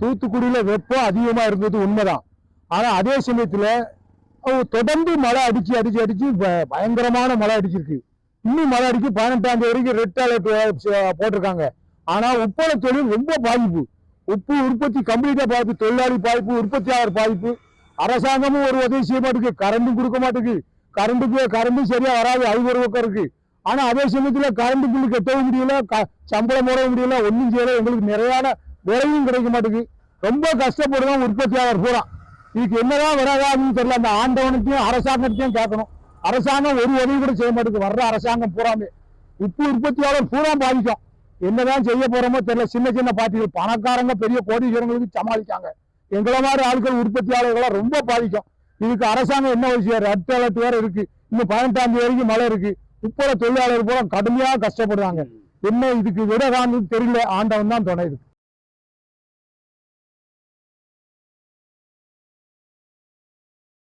தூத்துக்குடியில் வெப்பம் அதிகமாக இருந்தது உண்மைதான். ஆனால் அதே சமயத்தில் தொடர்ந்து மழை அடிச்சு அடிச்சு அடிச்சு ப- பயங்கரமான மழை அடிச்சிருக்கு. இன்னும் மழை அடிச்சு பதினெட்டாம் தேதி வரைக்கும் ரெட் அலர்ட் போட்டிருக்காங்க. ஆனால் உப்பள தொழில் ரொம்ப பாதிப்பு. உப்பு உற்பத்தி கம்ப்ளீட்டாக பாதிப்பு தொழிலாளி பாதிப்பு உற்பத்தியாளர் பாதிப்பு. அரசாங்கமும் ஒரு உதவி செய்ய மாட்டேங்குது கரண்டும் கொடுக்க மாட்டேங்குது கரண்ட்டுக்கு கரண்டும் சரியா வராது அது ஒரு பக்கம் இருக்கு. ஆனால் அதே சமயத்தில் கரண்ட் பில்லு கட்டவும் முடியல க- சம்பளம் போடவும் முடியல ஒன்றும் செய்யல எங்களுக்கு நிறையான விலையும் கிடைக்க மாட்டேங்குது ரொம்ப கஷ்டப்படுறோம் உற்பத்தியாளர் பூரா இதுக்கு என்னதான் வராதான்னு தெரியல. அந்த ஆண்டவனுக்கும் அரசாங்கத்தையும் கேட்கணும். அரசாங்கம் ஒரு உதவி கூட செய்ய மாட்டேங்குது. வர்ற அரசாங்கம் பூராமே. உப்பு உற்பத்தியாளர் பூரா பாதிக்கும். என்னதான் செய்ய போறோமோ தெரியல. சின்ன சின்ன பார்ட்டிகள் பணக்காரங்க பெரிய கோடீஸ்வரங்களுக்கு சமாளிக்காங்க. எங்களை மாதிரி ஆட்கள் உற்பத்தியாளர்களா ரொம்ப பாதிக்கும். இதுக்கு அரசாங்கம் என்ன விஷயம் ரெட் அலர்ட் வேற இருக்கு. இன்னும் பதினெட்டாம் தேதி வரைக்கும் மழை இருக்கு. உப்பள தொழிலாளர் பூரா கடுமையாக கஷ்டப்படுறாங்க. என்ன இதுக்கு விட தெரியல. ஆண்டவன் தான் துணை இருக்கு.